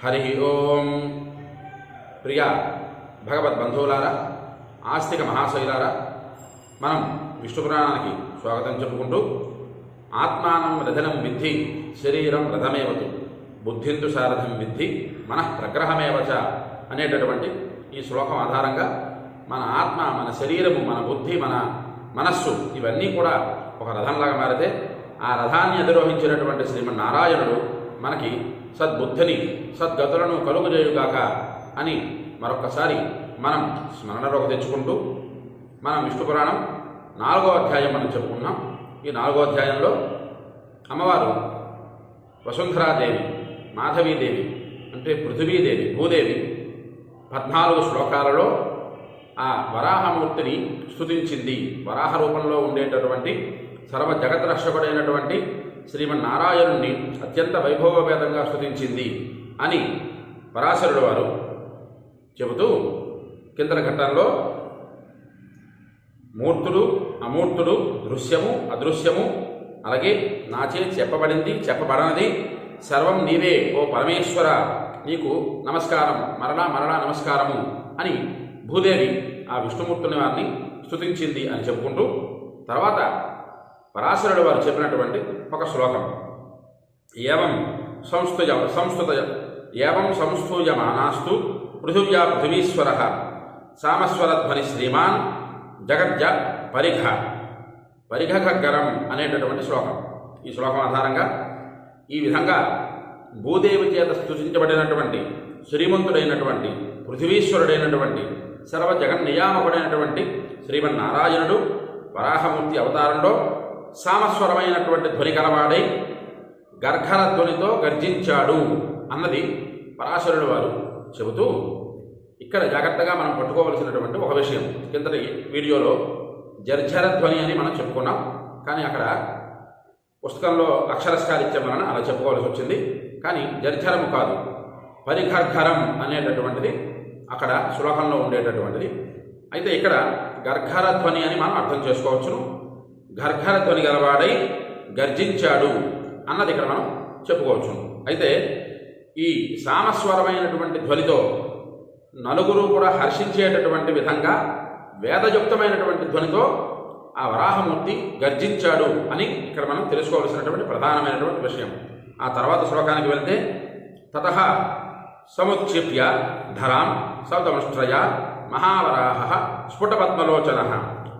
హరి ఓం. ప్రియ భగవద్బంధువులారా ఆస్తిక మహాశైలారా మనం విష్ణు పురాణానికి స్వాగతం చెప్పుకుంటూ ఆత్మానం రథనం విద్ధి శరీరం రథమేవతు బుద్ధింతు సారథం విద్ధి మన ప్రగ్రహమేవచ అనేటటువంటి ఈ శ్లోకం ఆధారంగా మన ఆత్మ మన శరీరము మన బుద్ధి మన మనస్సు ఇవన్నీ కూడా ఒక రథంలాగా మారితే ఆ రథాన్ని అధిరోహించినటువంటి శ్రీమన్నారాయణుడు మనకి సద్బుద్ధిని సద్గతులను కలుగజేయుగాక అని మరొక్కసారి మనం స్మరణలోకి తెచ్చుకుంటూ మనం విష్ణు పురాణం నాలుగో అధ్యాయం మనం చెప్పుకున్నాం. ఈ నాలుగో అధ్యాయంలో అమ్మవారు వసుంధరాదేవి మాధవీదేవి అంటే పృథివీదేవి భూదేవి పద్నాలుగు శ్లోకాలలో ఆ వరాహమూర్తిని స్థుతించింది వరాహ రూపంలో ఉండేటటువంటి సర్వ జగద్రక్షకుడైనటువంటి శ్రీమన్నారాయణుణ్ణి అత్యంత వైభవభేదంగా స్థుతించింది అని పరాశరుడు వారు చెబుతూ కిందన ఘట్టంలో మూర్తుడు అమూర్తుడు దృశ్యము అదృశ్యము అలాగే నాచే చెప్పబడింది చెప్పబడనది సర్వం నీవే ఓ పరమేశ్వర నీకు నమస్కారం మరణ మరణ నమస్కారము అని భూదేవి ఆ విష్ణుమూర్తుని వారిని స్తుతించింది అని చెప్పుకుంటూ తర్వాత పరాశరుడు వారు చెప్పినటువంటి ఒక శ్లోకం. ఏవం సంస్థుయ సంస్థుత ఏవం సంస్థూయమానాస్తు పృథివ్యా పృథివీశ్వర సామస్వరధ్వని శ్రీమాన్ జగజ్జ పరిఘ. పరిఘగరం అనేటటువంటి శ్లోకం. ఈ శ్లోకం ఆధారంగా ఈ విధంగా భూదేవి చేత స్థుతించబడినటువంటి శ్రీమంతుడైనటువంటి పృథివీశ్వరుడైనటువంటి సర్వ జగన్నియామకుడైనటువంటి శ్రీమన్నారాయణుడు వరాహమూర్తి అవతారంలో సామస్వరమైనటువంటి ధ్వని కలవాడై గర్ఘర ధ్వనితో గర్జించాడు అన్నది పరాశరుడు వారు చెబుతూ ఇక్కడ జాగ్రత్తగా మనం పట్టుకోవలసినటువంటి ఒక విషయం. కిందటి వీడియోలో జర్జర ధ్వని అని మనం చెప్పుకున్నాం. కానీ అక్కడ పుస్తకంలో అక్షరస్కారిత్యం వలన అలా చెప్పుకోవాల్సి వచ్చింది. కానీ జర్జరము కాదు పరిఘర్ఘరం అనేటటువంటిది అక్కడ శ్లోకంలో ఉండేటటువంటిది. అయితే ఇక్కడ గర్ఘర ధ్వని అని మనం అర్థం చేసుకోవచ్చును. గర్ఘర ధ్వని గలవాడై గర్జించాడు అన్నది ఇక్కడ మనం చెప్పుకోవచ్చు. అయితే ఈ సామస్వరమైనటువంటి ధ్వనితో నలుగురు కూడా హర్షించేటటువంటి విధంగా వేదయుక్తమైనటువంటి ధ్వనితో ఆ వరాహమూర్తి గర్జించాడు అని ఇక్కడ మనం తెలుసుకోవాల్సినటువంటి ప్రధానమైనటువంటి విషయం. ఆ తర్వాత శ్లోకానికి వెళ్తే తత సముక్షిప్య ధరాం సౌతమశ్రయ మహావరాహ స్ఫుటపద్మలోచన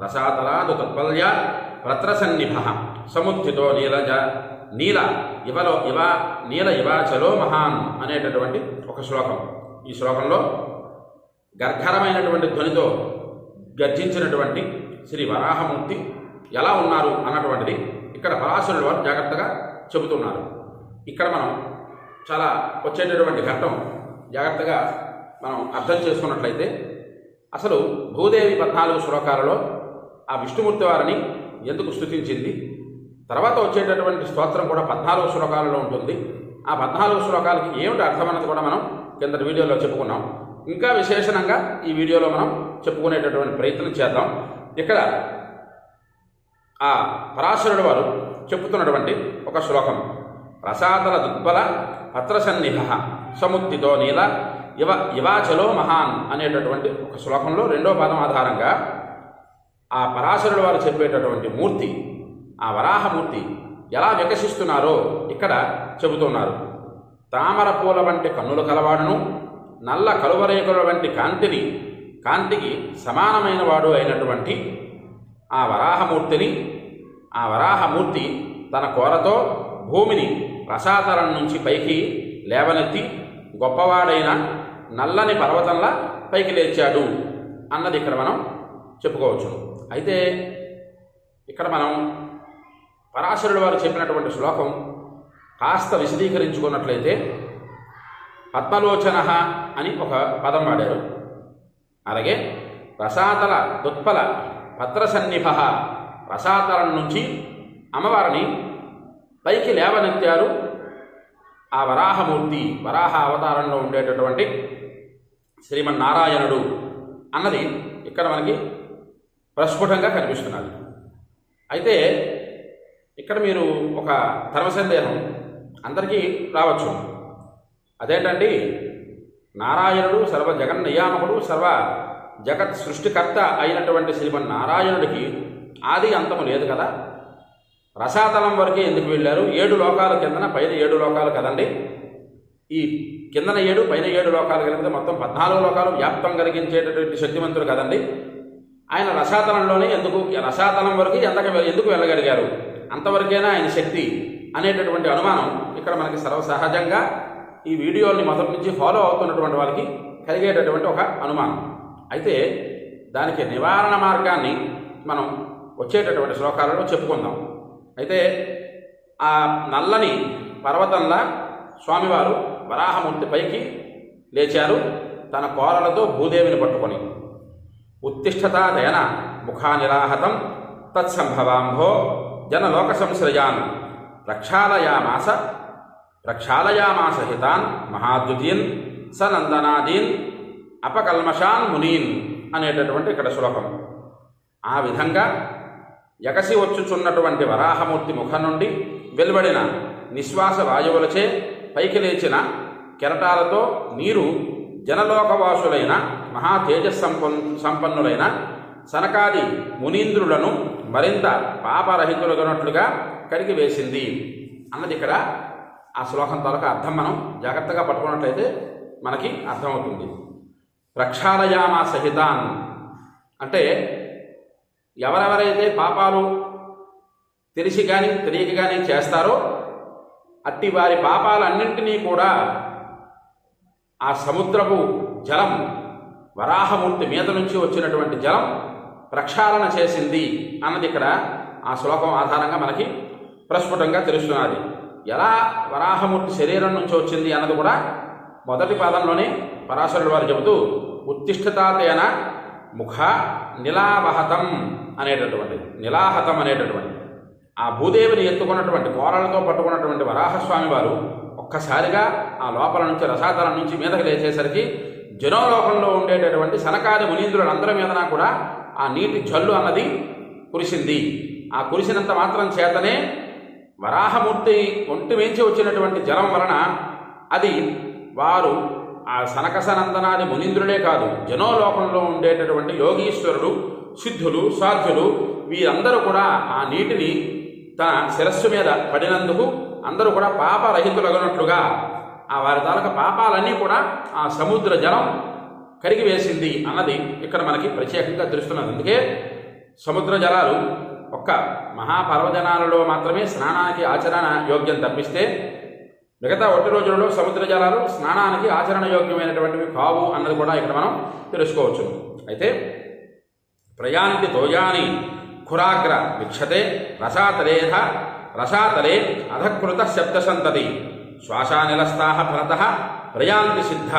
రసాతలాదు తత్పల్య రత్రసన్నిభ సముద్ధితో నీలజ నీల ఇవలో ఇవ నీల ఇవాచలో మహాన్ అనేటటువంటి ఒక శ్లోకం. ఈ శ్లోకంలో గర్ఘరమైనటువంటి ధ్వనితో గర్జించినటువంటి శ్రీ వరాహమూర్తి ఎలా ఉన్నారు అన్నటువంటిది ఇక్కడ పరాశరుల వారు జాగ్రత్తగా చెబుతున్నారు. ఇక్కడ మనం చాలా వచ్చేటటువంటి ఘట్టం జాగ్రత్తగా మనం అర్థం చేసుకున్నట్లయితే అసలు భూదేవి పద్నాలుగు శ్లోకాలలో ఆ విష్ణుమూర్తి వారిని ఎందుకు స్థుతించింది తర్వాత వచ్చేటటువంటి స్తోత్రం కూడా పద్నాలుగు శ్లోకాలలో ఉంటుంది. ఆ పద్నాలుగు శ్లోకాలకి ఏమిటి అర్థమన్నది కూడా మనం కింద వీడియోలో చెప్పుకున్నాం. ఇంకా విశేషణంగా ఈ వీడియోలో మనం చెప్పుకునేటటువంటి ప్రయత్నం చేద్దాం. ఇక్కడ ఆ పరాశరుడు వారు చెప్పుతున్నటువంటి ఒక శ్లోకం. రసాతల దుర్బల పత్రసన్నిహ సముద్దితో నీల ఇవ ఇవాచలో మహాన్ అనేటటువంటి ఒక శ్లోకంలో రెండో పదం ఆధారంగా ఆ పరాశరుడు వారు చెప్పేటటువంటి మూర్తి ఆ వరాహమూర్తి ఎలా వికసిస్తున్నారో ఇక్కడ చెబుతున్నారు. తామర పూల వంటి కన్నులు కలవాడును నల్ల కలువరేకుల వంటి కాంతిని కాంతికి సమానమైన వాడు అయినటువంటి ఆ వరాహమూర్తిని ఆ వరాహమూర్తి తన కోరతో భూమిని రసాతలం నుంచి పైకి లేవనెత్తి గొప్పవాడైన నల్లని పర్వతంలా పైకి లేచాడు అన్నది ఇక్కడ మనం చెప్పుకోవచ్చు అయితే ఇక్కడ మనం పరాశరుడు వారు చెప్పినటువంటి శ్లోకం కాస్త విశదీకరించుకున్నట్లయితే పద్మలోచన అని ఒక పదం వాడారు. అలాగే రసాతల దుత్పల పత్రసన్నిభ రసాతలం నుంచి అమ్మవారిని పైకి లేవనెత్తారు ఆ వరాహమూర్తి వరాహ అవతారంలో ఉండేటటువంటి శ్రీమన్నారాయణుడు అన్నది ఇక్కడ మనకి ప్రస్ఫుటంగా కనిపిస్తున్నది. అయితే ఇక్కడ మీరు ఒక ధర్మ సందేహం అందరికీ రావచ్చు. అదేంటండి? నారాయణుడు సర్వ జగన్ నియామకుడు సర్వ జగత్ సృష్టికర్త అయినటువంటి శ్రీమన్నారాయణుడికి ఆది అంతము లేదు కదా? రసాతలం వరకే ఎందుకు వెళ్ళారు? ఏడు లోకాల కిందన పైన ఏడు లోకాలు కదండి. ఈ కిందన ఏడు పైన ఏడు లోకాలు కలిగితే మొత్తం పద్నాలుగు లోకాలు వ్యాప్తం కలిగించేటటువంటి శక్తివంతుడు కదండి. ఆయన రసాతలంలోనే ఎందుకు రసాతలం వరకు ఎంత ఎందుకు వెళ్ళగలిగారు? అంతవరకేనా ఆయన శక్తి అనేటటువంటి అనుమానం ఇక్కడ మనకి సర్వసహజంగా ఈ వీడియోని మొదటి నుంచి ఫాలో అవుతున్నటువంటి వాళ్ళకి కలిగేటటువంటి ఒక అనుమానం. అయితే దానికి నివారణ మార్గాన్ని మనం వచ్చేటటువంటి శ్లోకాలలో చెప్పుకుందాం. అయితే ఆ నల్లని పర్వతంలా స్వామివారు వరాహమూర్తి పైకి లేచారు. తన కోరలతో భూదేవిని పట్టుకొని ఉత్తిష్టతా దయన ముఖానిరాహతం తత్సంభవాంభో జనలోక సంశ్రయాన్ ప్రక్షాళయామాస ప్రక్షాళయామాస హితాన్ మహాద్యుతీన్ సనందనాదీన్ అపకల్మషాన్ మునీన్ అనేటటువంటి ఇక్కడ శ్లోకం. ఆ విధంగా ఎగసి వచ్చుచున్నటువంటి వరాహమూర్తి ముఖం నుండి వెలువడిన నిశ్వాస వాయువులచే పైకి లేచిన కెరటాలతో నీరు జనలోకవాసులైన మహా తేజస్సంపన్ సంపన్నులైన సనకాది మునీంద్రులను మరింత పాపరహితులుగానట్లుగా కడిగి వేసింది. అన్నది ఇక్కడ ఆ శ్లోకం తాలూకు అర్థం మనం జాగ్రత్తగా పట్టుకున్నట్లయితే మనకి అర్థమవుతుంది. ప్రక్షాళయామా సహితాన్. అంటే ఎవరెవరైతే పాపాలు తెలిసి కానీ తెలియక కానీ చేస్తారో అట్టి వారి పాపాలన్నింటినీ కూడా ఆ సముద్రపు జలం వరాహమూర్తి మీద నుంచి వచ్చినటువంటి జలం ప్రక్షాళన చేసింది అన్నది ఇక్కడ ఆ శ్లోకం ఆధారంగా మనకి ప్రస్ఫుటంగా తెలుస్తున్నది. ఎలా వరాహమూర్తి శరీరం నుంచి వచ్చింది అన్నది కూడా మొదటి పాదంలోనే పరాశరుడు వారు చెబుతూ ఉత్తిష్టతాతేన ముఖ నిలావహతం అనేటటువంటి నిలాహతం అనేటటువంటి ఆ భూదేవిని ఎత్తుకున్నటువంటి కోరలతో పట్టుకున్నటువంటి వరాహస్వామి వారు ఒక్కసారిగా ఆ లోపల నుంచి రసాతలం నుంచి మీదకి లేచేసరికి జనోలోకంలో ఉండేటటువంటి సనకాది మునీంద్రులందరి మీదన కూడా ఆ నీటి జల్లు అన్నది కురిసింది. ఆ కురిసినంత మాత్రం చేతనే వరాహమూర్తి ఒంటి మేంచి వచ్చినటువంటి జలం వలన అది వారు ఆ సనకసనందనాది మునీంద్రుడే కాదు జనోలోకంలో ఉండేటటువంటి యోగీశ్వరుడు సిద్ధులు సాధ్యులు వీరందరూ కూడా ఆ నీటిని తన శిరస్సు మీద పడినందుకు అందరూ కూడా పాపరహితులగనట్లుగా ఆ వారి తాలూకా పాపాలన్నీ కూడా ఆ సముద్ర జలం కరిగివేసింది అన్నది ఇక్కడ మనకి ప్రత్యేకంగా తెలుస్తున్నది. అందుకే సముద్ర జలాలు ఒక్క మహాపర్వజనాలలో మాత్రమే స్నానానికి ఆచరణ యోగ్యం తప్పిస్తే మిగతా ఒట్టి రోజులలో సముద్ర జలాలు స్నానానికి ఆచరణ యోగ్యమైనటువంటివి కావు అన్నది కూడా ఇక్కడ మనం తెలుసుకోవచ్చు. అయితే ప్రయాంతి తోయాని ఖురాగ్ర విక్షతే రసాతరేధ రసాతలే అధకృత శబ్దసంతతి. శ్వాసానిలస్థా భరత ప్రయాంతి సిద్ధ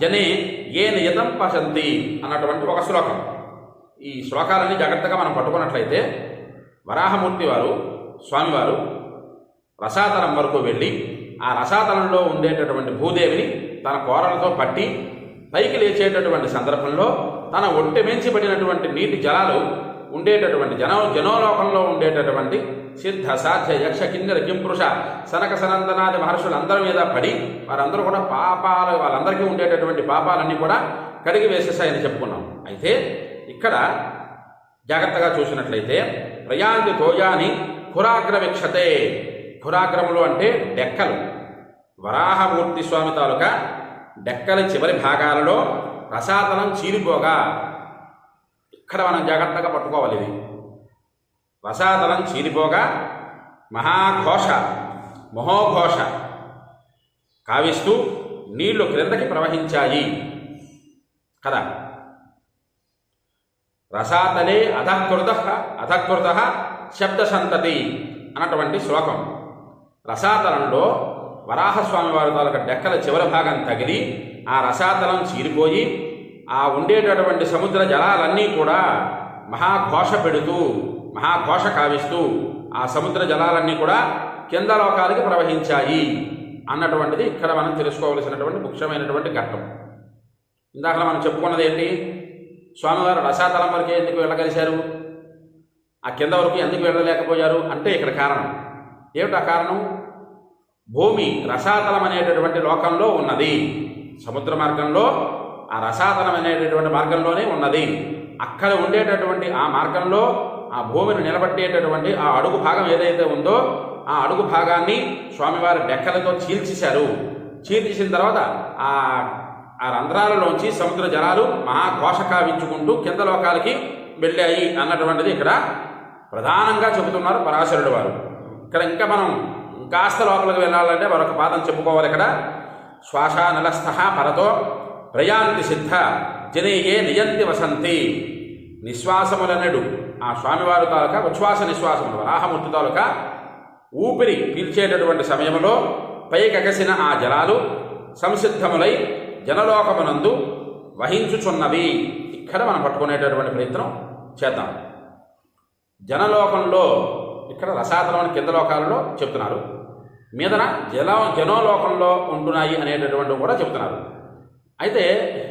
జనే ఏ నియతం పశంతి అన్నటువంటి ఒక శ్లోకం. ఈ శ్లోకాలన్నీ జాగ్రత్తగా మనం పట్టుకున్నట్లయితే వరాహమూర్తి వారు స్వామివారు రసాతలం వరకు వెళ్ళి ఆ రసాతలంలో ఉండేటటువంటి భూదేవిని తన కోరలతో పట్టి పైకి లేచేటటువంటి సందర్భంలో తన ఒంటి మెంచి పడినటువంటి నీటి జలాలు ఉండేటటువంటి జన జనోలోకంలో ఉండేటటువంటి సిద్ధ సాధ్య యక్ష కిన్నెర కింపురుష సనక సనందనాది మహర్షులందరి మీద పడి వారందరూ కూడా పాపాలు వాళ్ళందరికీ ఉండేటటువంటి పాపాలన్నీ కూడా కడిగి వేసేసాయని చెప్పుకున్నాం. అయితే ఇక్కడ జాగ్రత్తగా చూసినట్లయితే ప్రయాంతి తోయాని ఖురాగ్ర విక్షతే ఖురాగ్రములు అంటే డెక్కలు వరాహమూర్తి స్వామి తాలూకా డెక్కల చివరి భాగాలలో రసాతలం చీలిపోగా ఇక్కడ మనం జాగ్రత్తగా పట్టుకోవాలి ఇది. రసాతలం చీలిపోగా మహాఘోష మహోఘోష కావిస్తూ నీళ్ళు క్రిందకి ప్రవహించాయి. కదా? రసాతలే అధకృత అధకృత శబ్ద సంతతి అన్నటువంటి శ్లోకం. రసాతలంలో వరాహస్వామి వారి తాలూకా డెక్కల చివరి భాగం తగిలి ఆ రసాతలం చీరిపోయి ఆ ఉండేటటువంటి సముద్ర జలాలన్నీ కూడా మహాఘోష పెడుతూ మహాఘోష కావిస్తూ ఆ సముద్ర జలాలన్నీ కూడా కింద లోకాలకి ప్రవహించాయి అన్నటువంటిది ఇక్కడ మనం తెలుసుకోవలసినటువంటి ముఖ్యమైనటువంటి ఘట్టం. ఇందాక మనం చెప్పుకున్నది ఏంటి? స్వామివారు రసాతలం వరకే ఎందుకు వెళ్ళగలిశారు? ఆ కింద వరకు ఎందుకు వెళ్ళలేకపోయారు? అంటే ఇక్కడ కారణం. ఏమిటా కారణం? భూమి రసాతలం అనేటటువంటి లోకంలో ఉన్నది. సముద్ర మార్గంలో ఆ రసాతలం అనేటటువంటి మార్గంలోనే ఉన్నది. అక్కడ ఉండేటటువంటి ఆ మార్గంలో ఆ భూమిని నిలబట్టేటటువంటి ఆ అడుగు భాగం ఏదైతే ఉందో ఆ అడుగు భాగాన్ని స్వామివారి డెక్కలతో చీల్చేశారు. చీల్చేసిన తర్వాత ఆ ఆ రంధ్రాలలోంచి సముద్ర జలాలు మహాఘోష కావించుకుంటూ కింద లోకాలకి వెళ్ళాయి అన్నటువంటిది ఇక్కడ ప్రధానంగా చెబుతున్నారు పరాశరుడు వారు. ఇక్కడ ఇంకా మనం కాస్త లోపలికి వెళ్ళాలంటే మరొక పాదం చెప్పుకోవాలి ఇక్కడ. శ్వాస నలస్థ పరతో ప్రయాంతి సిద్ధ జనేయే నియంతి వసంతి. నిశ్వాసములనడు ఆ స్వామివారి తాలూకా ఉచ్ఛ్వాస నిశ్వాసములు వరాహమూర్తి తాలూకా ఊపిరి పీల్చేటటువంటి సమయంలో పైకెగసిన ఆ జలాలు సంసిద్ధములై జనలోకమునందు వహించుచున్నవి. ఇక్కడ మనం పట్టుకునేటటువంటి ప్రయత్నం చేద్దాం. జనలోకంలో ఇక్కడ రసాతలం కింద లోకాలలో చెప్తున్నారు. మీదన జల జనోలోకంలో ఉంటున్నాయి అనేటటువంటి కూడా చెప్తున్నారు. అయితే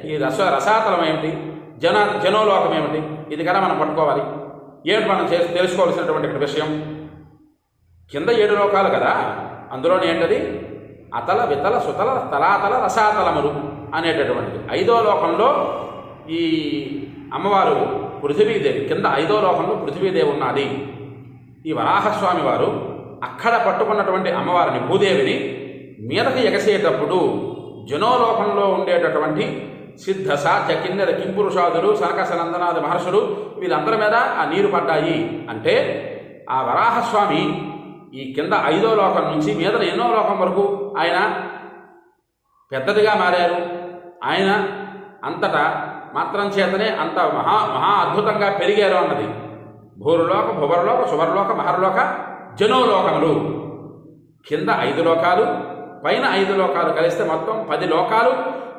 ఈ రస రసాతలం ఏమిటి? జన జనోలోకం ఏమిటి? ఇది కదా మనం పట్టుకోవాలి. ఏమిటి మనం చేసి తెలుసుకోవాల్సినటువంటి విషయం? కింద ఏడు లోకాలు కదా. అందులోనే ఏంటది? అతల వితల సుతల తలాతల రసాతలములు అనేటటువంటిది. ఐదో లోకంలో ఈ అమ్మవారు పృథివీదేవి కింద ఐదో లోకంలో పృథివీదేవి ఉన్నది. ఈ వరాహస్వామి వారు అక్కడ పట్టుకున్నటువంటి అమ్మవారిని భూదేవిని మీదకి ఎగసేటప్పుడు జనోలోకంలో ఉండేటటువంటి సిద్ధ సాధ్య కిన్నెర కింపురుషాదులు సనకసనందనాది మహర్షులు వీళ్ళందరి మీద ఆ నీరు పడ్డాయి. అంటే ఆ వరాహస్వామి ఈ కింద ఐదో లోకం నుంచి మీద ఎన్నో లోకం వరకు ఆయన పెద్దదిగా మారారు. ఆయన అంతటా మాత్రం చేతనే అంత మహా మహా అద్భుతంగా పెరిగారు అన్నది. భూరులోక భువరలోక శుభరలోక మహర్లోక జనోలోకములు. కింద ఐదు లోకాలు పైన ఐదు లోకాలు కలిస్తే మొత్తం పది లోకాలు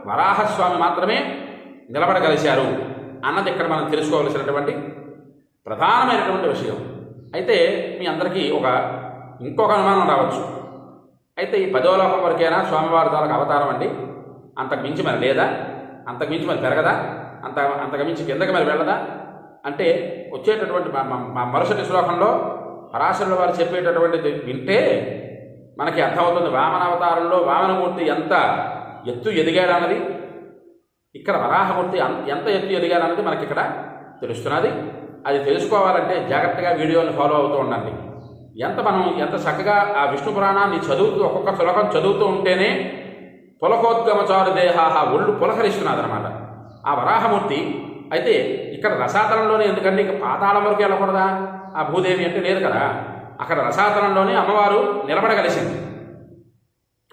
వరాహస్వామి మాత్రమే నిలబడగలిశారు అన్నది ఇక్కడ మనం తెలుసుకోవలసినటువంటి ప్రధానమైనటువంటి విషయం. అయితే మీ అందరికీ ఒక ఇంకొక అనుమానం రావచ్చు. అయితే ఈ పదో లోకం వరకైనా స్వామివారి తాలకు అవతారం అండి. అంతకు మించి మరి లేదా? అంతకు మించి మరి పెరగదా? అంత అంతకు మించి కిందకి మరి వెళ్ళదా? అంటే వచ్చేటటువంటి మరుసటి శ్లోకంలో పరాశరుల వారు చెప్పేటటువంటిది వింటే మనకి అర్థమవుతుంది వామన అవతారంలో వామనమూర్తి ఎంత ఎత్తు ఎదిగాడన్నది ఇక్కడ వరాహమూర్తి ఎంత ఎత్తు ఎదిగాడన్నది మనకి ఇక్కడ తెలుస్తున్నది. అది తెలుసుకోవాలంటే జాగ్రత్తగా వీడియోని ఫాలో అవుతూ ఉండండి. ఎంత మనం ఎంత చక్కగా ఆ విష్ణు పురాణాన్ని చదువుతూ ఒక్కొక్క శ్లోకం చదువుతూ ఉంటేనే పులకోద్గమచారు దేహాహ ఒళ్ళు పులకరిస్తున్నది అనమాట ఆ వరాహమూర్తి అయితే ఇక్కడ రసాతలంలోనే ఎందుకంటే ఇక పాతాళం వరకు వెళ్ళకూడదా? ఆ భూదేవి అంటే లేదు కదా. అక్కడ రసాతలంలోనే అమ్మవారు నిలబడగలిసింది.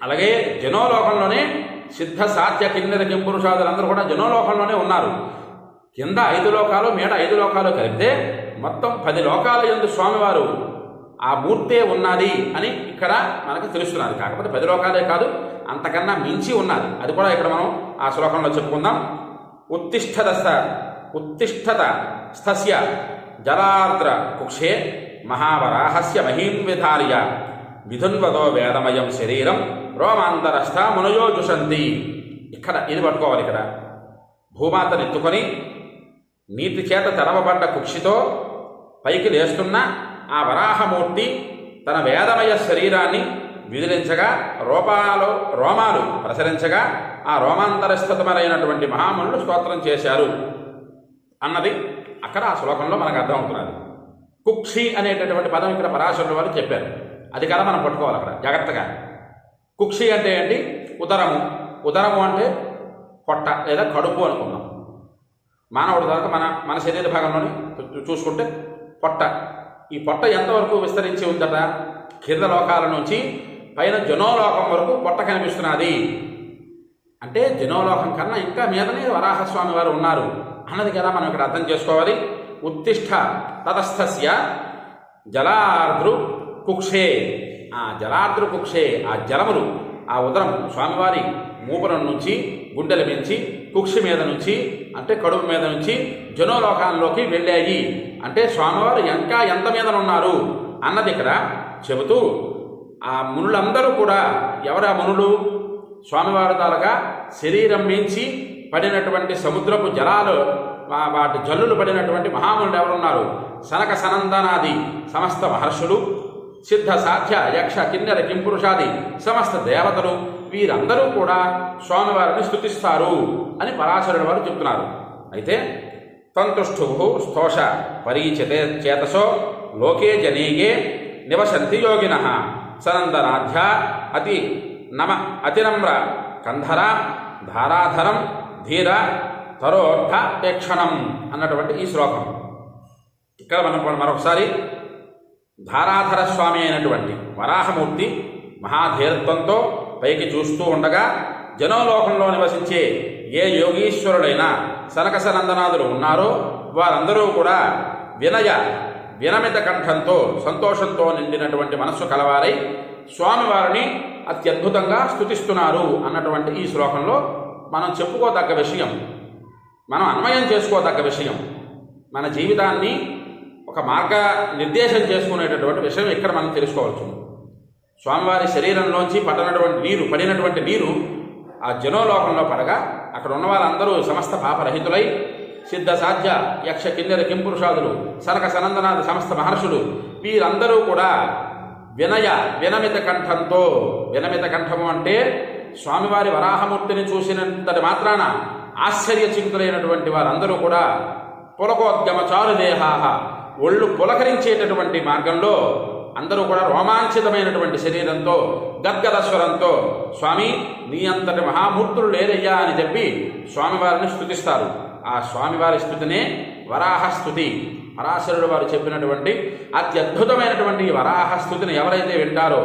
అలాగే జనోలోకంలోనే సిద్ధ సాధ్య కిన్నెర కింపురుషాదులందరూ కూడా జనోలోకంలోనే ఉన్నారు. కింద ఐదు లోకాలు మేడ ఐదు లోకాలు కలిపితే మొత్తం పది లోకాల ఎందు స్వామివారు ఆ మూర్తే ఉన్నది అని ఇక్కడ మనకు తెలుస్తున్నది కాకపోతే పది లోకాలే కాదు అంతకన్నా మించి ఉన్నది. అది కూడా ఇక్కడ మనం ఆ శ్లోకంలో చెప్పుకుందాం. ఉత్తిష్టత ఉత్తిష్టత స్థస్య జలార్ద్ర కుక్షే మహావరాహస్య మహీంవిధార్య విధున్వదో వేదమయం శరీరం రోమాంతరస్థ మునయో జుషంతి ఇక్కడ ఇది పట్టుకోవాలి ఇక్కడ. భూమాతను ఎత్తుకొని నీటి చేత తెరవబడ్డ కుక్షితో పైకి లేస్తున్న ఆ వరాహమూర్తి తన వేదమయ శరీరాన్ని విదిలించగా రూపాలు రోమాలు ప్రసరించగా ఆ రోమాంతరస్థితమైనటువంటి మహామునులు స్తోత్రం చేశారు. అన్నది అక్కడ ఆ శ్లోకంలో మనకు అర్థమవుతున్నది. కుక్షి అనేటటువంటి పదం ఇక్కడ పరాశరుడు వారు చెప్పారు. అది కదా మనం పట్టుకోవాలి అక్కడ జాగ్రత్తగా. కుక్షి అంటే ఏంటి? ఉదరము. ఉదరము అంటే పొట్ట లేదా కడుపు అనుకుందాం. మానవుడి దాకా మన మన శరీర భాగంలోని చూసుకుంటే పొట్ట. ఈ పొట్ట ఎంతవరకు విస్తరించి ఉందట? కింద లోకాల నుంచి పైన జనోలోకం వరకు పొట్ట కనిపిస్తున్నది. అంటే జనోలోకం కన్నా ఇంకా మీదనే వరాహస్వామి వారు ఉన్నారు. అన్నది కదా మనం ఇక్కడ అర్థం చేసుకోవాలి. ఉత్తిష్ట తతస్థస్య జలార్ద్రు కుక్షే. ఆ జలార్ద్రు కుక్షే ఆ జలములు ఆ ఉదరం స్వామివారి మూపురం నుంచి గుండెల మించి కుక్షి మీద నుంచి అంటే కడుపు మీద నుంచి జనోలోకాల్లోకి వెళ్ళాయి. అంటే స్వామివారు ఇంకా ఎంత మీదనున్నారు అన్నది ఇక్కడ చెబుతూ ఆ మునులందరూ కూడా ఎవరా మునులు? స్వామివారి తాలగా శరీరం మించి పడినటువంటి సముద్రపు జలాలు వాటి జల్లులు పడినటువంటి మహామునులు ఎవరున్నారు? సనక సనందనాది సమస్త మహర్షులు సిద్ధ సాధ్య యక్ష కిన్నెర కింపురుషాది సమస్త దేవతలు వీరందరూ కూడా స్వామివారిని స్థుతిస్తారు అని పరాశరుని వారు చెప్తున్నారు. అయితే తంతుష్ఠు స్తోష పరీచతే చేతసో లోకే జనీగే నివసంతి యోగిన సనందనాధ్య అతి నమ అతినమ్ర కంధర ధారాధరం ధీర తరోర్థ పేక్షణం అన్నటువంటి ఈ శ్లోకం. ఇక్కడ మనం మరొకసారి ధారాధర స్వామి అయినటువంటి వరాహమూర్తి మహాధీరత్వంతో పైకి చూస్తూ ఉండగా జనోలోకంలో నివసించే ఏ యోగీశ్వరుడైనా సనకసనందనాథులు ఉన్నారో వారందరూ కూడా వినయ వినమిత కంఠంతో సంతోషంతో నిండినటువంటి మనస్సు కలవారై స్వామివారిని అత్యద్భుతంగా స్తుతిస్తున్నారు అన్నటువంటి ఈ శ్లోకంలో మనం చెప్పుకోదగ్గ విషయం మనం అన్వయం చేసుకోదగ్గ విషయం మన జీవితాన్ని ఒక మార్గ నిర్దేశం చేసుకునేటటువంటి విషయం ఇక్కడ మనం తెలుసుకోవచ్చు. స్వామివారి శరీరంలోంచి పడినటువంటి నీరు పడినటువంటి నీరు ఆ జనోలోకంలో పడగా అక్కడ ఉన్న వాళ్ళందరూ సమస్త పాపరహితులై సిద్ధ సాధ్య యక్ష కిన్నెర కింపురుషాదులు సనక సనందనాథ సమస్త మహర్షులు వీరందరూ కూడా వినయ వినమిత కంఠంతో వినమిత కంఠము అంటే స్వామివారి వరాహమూర్తిని చూసినంతటి మాత్రాన ఆశ్చర్యచింతులైనటువంటి వారందరూ కూడా పులకోద్గమచారు దేహాహ ఒళ్ళు పులకరించేటటువంటి మార్గంలో అందరూ కూడా రోమాంచితమైనటువంటి శరీరంతో గద్గద స్వరంతో స్వామి నీ అంతటి మహామూర్తులు లేరయ్యా అని చెప్పి స్వామివారిని స్థుతిస్తారు ఆ స్వామివారి స్థుతినే వరాహ స్థుతి పరాశరుడు వారు చెప్పినటువంటి అత్యద్భుతమైనటువంటి ఈ వరాహ స్థుతిని ఎవరైతే వింటారో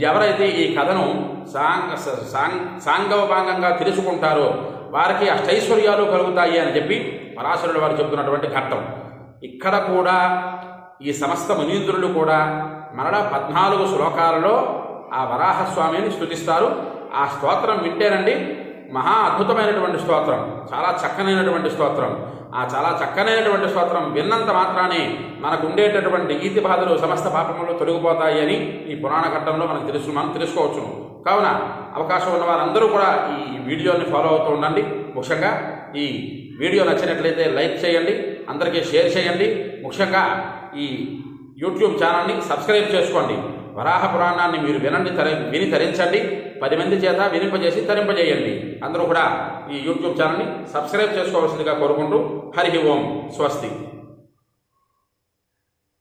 ఎవరైతే ఈ కథను సాంగ సాంగ్ సాంగోపాంగంగా తెలుసుకుంటారో వారికి అష్టైశ్వర్యాలు కలుగుతాయి అని చెప్పి పరాశరుడు వారు చెబుతున్నటువంటి ఘట్టం. ఇక్కడ కూడా ఈ సమస్త మునీంద్రులు కూడా మరలా పద్నాలుగు శ్లోకాలలో ఆ వరాహస్వామిని స్థుతిస్తారు ఆ స్తోత్రం వింటేనండి మహా అద్భుతమైనటువంటి స్తోత్రం. చాలా చక్కనైనటువంటి స్తోత్రం. ఆ చాలా చక్కనైనటువంటి స్తోత్రం విన్నంత మాత్రానే మనకు ఉండేటటువంటి ఈతి బాధలు సమస్త పాపములు తొలగిపోతాయి అని ఈ పురాణ ఘట్టంలో మనకు తెలుసు మనం తెలుసుకోవచ్చు. కావున అవకాశం ఉన్న వారందరూ కూడా ఈ వీడియోని ఫాలో అవుతూ ఉండండి. ముఖ్యంగా ఈ వీడియో నచ్చినట్లయితే లైక్ చేయండి అందరికీ షేర్ చేయండి. ముఖ్యంగా ఈ యూట్యూబ్ ఛానల్ని సబ్స్క్రైబ్ చేసుకోండి. వరాహ పురాణాన్ని మీరు వినండి తర విని తరించండి. పది మంది చేత వినింపజేసి తరింపజేయండి. అందరూ కూడా ఈ యూట్యూబ్ ఛానల్ని సబ్స్క్రైబ్ చేసుకోవాల్సిందిగా కోరుకుంటూ హరి ఓం స్వస్తి.